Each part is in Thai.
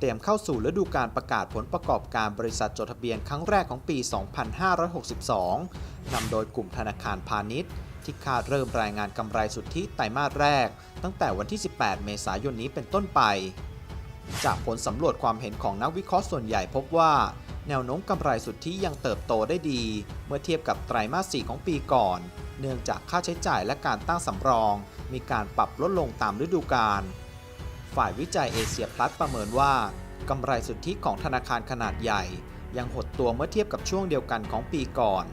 เตรียมเข้าสู่ฤดูการประกาศผลประกอบการบริษัทจดทะเบียนครั้งแรกของปี 2562 นำโดยกลุ่มธนาคารพาณิชย์ ที่คาดเริ่มรายงานกำไรสุทธิไตรมาสแรก ตั้งแต่วันที่ 18 เมษายนนี้เป็นต้นไป จากผลสำรวจความเห็นของนักวิเคราะห์ส่วนใหญ่พบว่า แนวโน้มกำไรสุทธิยังเติบโตได้ดี เมื่อเทียบกับไตรมาส 4 ของปีก่อน เนื่องจากค่าใช้จ่ายและการตั้งสำรอง มีการปรับลดลงตามฤดูกาล ฝ่ายวิจัยเอเชียพลัสประเมินว่ากำไรสุทธิของธนาคารขนาดใหญ่ ยังหดตัวเมื่อเทียบกับช่วงเดียวกันของปีก่อน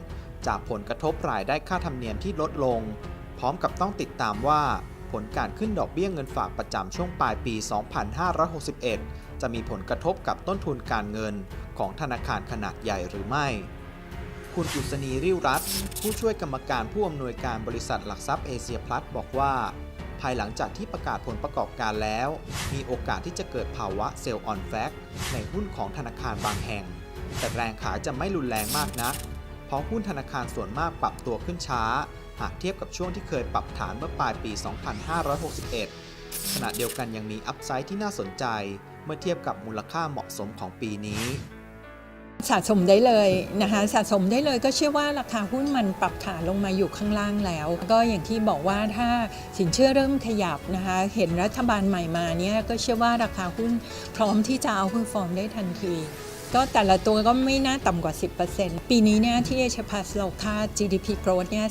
จากผลกระทบรายได้ค่าธรรมเนียมที่ลดลง พร้อมกับต้องติดตามว่า ผลการขึ้นดอกเบี้ยเงินฝากประจำช่วงปลายปี 2561 จะมีผลกระทบกับต้นทุนการเงินของธนาคารขนาดใหญ่หรือไม่ คุณอุศนีริ้วรัตผู้ช่วยกรรมการผู้อำนวยการบริษัทหลักทรัพย์เอเชียพลัสบอกว่า ภายหลังจากที่ประกาศผลประกอบการแล้ว มีโอกาสที่จะเกิดภาวะเซลล์ออนแฟกในหุ้นของธนาคารบางแห่ง แต่แรงขายจะไม่รุนแรงมากนัก เพราะหุ้นธนาคารส่วนมากปรับตัวขึ้นช้า หากเทียบกับช่วงที่เคยปรับฐานเมื่อปลายปี 2561 ขณะเดียวกันยังมีอัพไซด์ที่น่าสนใจ เมื่อเทียบกับมูลค่าเหมาะสมของปีนี้ สะสมได้เลยนะคะสะสมได้เลยก็เชื่อว่าราคาหุ้นมันปรับฐานลงมาอยู่ข้างล่างแล้ว ก็อย่างที่บอกว่าถ้าสินเชื่อเริ่มขยับนะคะเห็นรัฐบาลใหม่มาเนี่ยก็เชื่อว่าราคาหุ้นพร้อมที่จะเอาเพอร์ฟอร์มได้ทันที ก็แต่ละตัวก็ไม่น่าต่ำกว่า 10%ปีนี้เนี่ยที่เอชพัสเราคาด GDP growth เนี่ย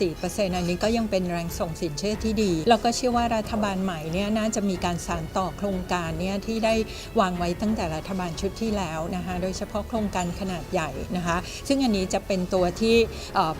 3.4%อันนี้ก็ยังเป็นแรงส่งสินเชื่อที่ดี แล้วก็เชื่อว่ารัฐบาลใหม่เนี่ยน่าจะมีการสานต่อโครงการเนี่ยที่ได้วางไว้ตั้งแต่รัฐบาลชุดที่แล้วนะคะโดยเฉพาะโครงการขนาดใหญ่นะคะ ซึ่งอันนี้จะเป็นตัวที่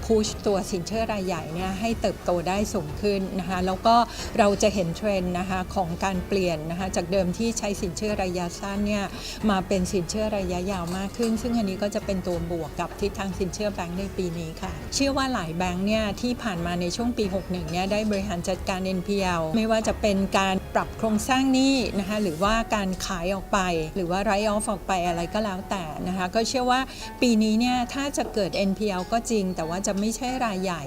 พุชตัวสินเชื่อรายใหญ่เนี่ยให้เติบโตได้สูงขึ้นนะคะแล้วก็เราจะเห็นเทรนด์นะคะของการเปลี่ยนนะคะจากเดิมที่ใช้สินเชื่อระยะสั้นเนี่ยมาเป็นสินเชื่อระยะยาวมากขึ้น ซึ่งอันนี้ก็จะเป็นตัวบวกกับทิศทางสินเชื่อแบงก์ในปีนี้ค่ะ เชื่อว่าหลายแบงก์เนี่ยที่ผ่านมาในช่วงปี 61 เนี่ยได้บริหารจัดการ NPL ไม่ว่าจะเป็นการปรับโครงสร้างหนี้นะคะหรือว่าการขายออกไป หรือว่าไรออฟออกไปอะไรก็แล้วแต่นะคะก็เชื่อว่าปีนี้เนี่ยถ้าจะเกิด NPL ก็จริง แต่ว่าจะไม่ใช่รายใหญ่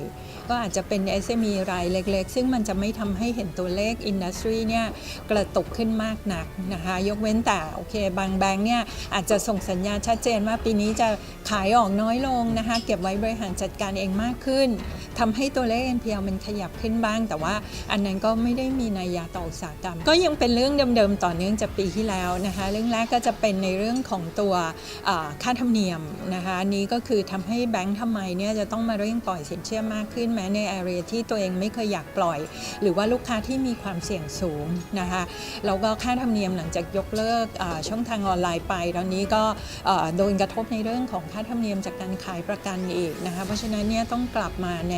ก็อาจจะเป็น SME รายเล็ก ๆ ซึ่งมันจะไม่ทำให้เห็นตัวเลขอินดัสทรีเนี่ยกระตุกขึ้นมากนักนะคะยกเว้นแต่โอเคบางแบงค์เนี่ยอาจจะส่งสัญญาชัดเจนว่าปีนี้จะขายออกน้อยลงนะคะ เก็บไว้บริหารจัดการเองมากขึ้นทำให้ตัวเลข NPL มันขยับขึ้นบ้าง แต่ว่าอันนั้นก็ไม่ได้มีนัยยะต่ออุตสาหกรรม ก็ยังเป็นเรื่องเดิมๆต่อเนื่องจากปีที่แล้วนะคะ เรื่องแรกก็จะเป็นในเรื่องของตัวค่าธรรมเนียมนะคะนี้ก็คือทำให้แบงค์ทำไมเนี่ยจะต้องมาเร่งปล่อยสินเชื่อมากขึ้นแม้ในแอเรียที่ตัวเองไม่เคยอยากปล่อย หรือว่าลูกค้าที่มีความเสี่ยงสูงนะคะแล้วก็ค่าธรรมเนียมหลังจากยกเลิกช่องทางออนไลน์ไปตอนนี้ก็โดนกระทบในเรื่องของค่าธรรมเนียมจากการขายประกันอีกนะคะเพราะฉะนั้นเนี่ยต้องกลับมาใน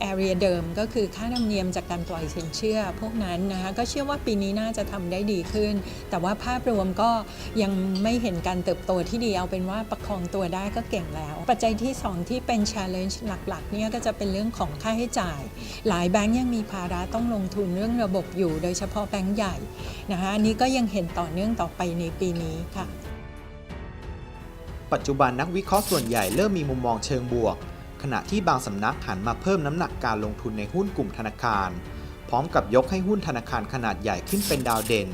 แอเรียเดิมก็คือค่าธรรมเนียมจากการปล่อยสินเชื่อพวกนั้นนะคะก็เชื่อว่าปีนี้น่าจะทำได้ดีขึ้น แต่ว่าภาพรวมก็ยังไม่เห็นการเติบโตที่ดีเอาเป็นว่าประคองตัวได้ก็เก่งแล้ว ปัจจัยที่ 2 ที่เป็น challenge หลักๆเนี่ยก็จะเป็นเรื่องของค่าใช้จ่าย หลายแบงก์ยังมีภาระต้องลงทุนเรื่องระบบอยู่ โดยเฉพาะแบงก์ใหญ่นะคะอันนี้ก็ยังเห็นต่อเนื่องต่อไปในปีนี้ค่ะ ปัจจุบันนักวิเคราะห์ส่วนใหญ่เริ่มมีมุมมองเชิงบวก ขณะที่บางสำนักหันมาเพิ่มน้ำหนักการลงทุนในหุ้นกลุ่มธนาคาร พร้อมกับยกให้หุ้นธนาคารขนาดใหญ่ขึ้นเป็นดาวเด่น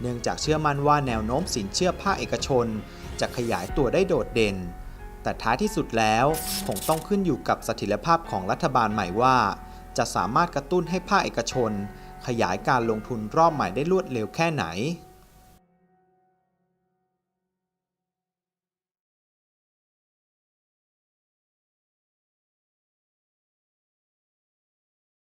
เนื่องจากเชื่อมั่นว่าแนวโน้มสินเชื่อภาคเอกชน จะขยายตัวได้โดดเด่น แต่ท้ายที่สุดแล้วคงต้องขึ้นอยู่กับสถิรภาพของรัฐบาลใหม่ว่า จะสามารถกระตุ้นให้ภาคเอกชน ขยายการลงทุนรอบใหม่ได้รวดเร็วแค่ไหน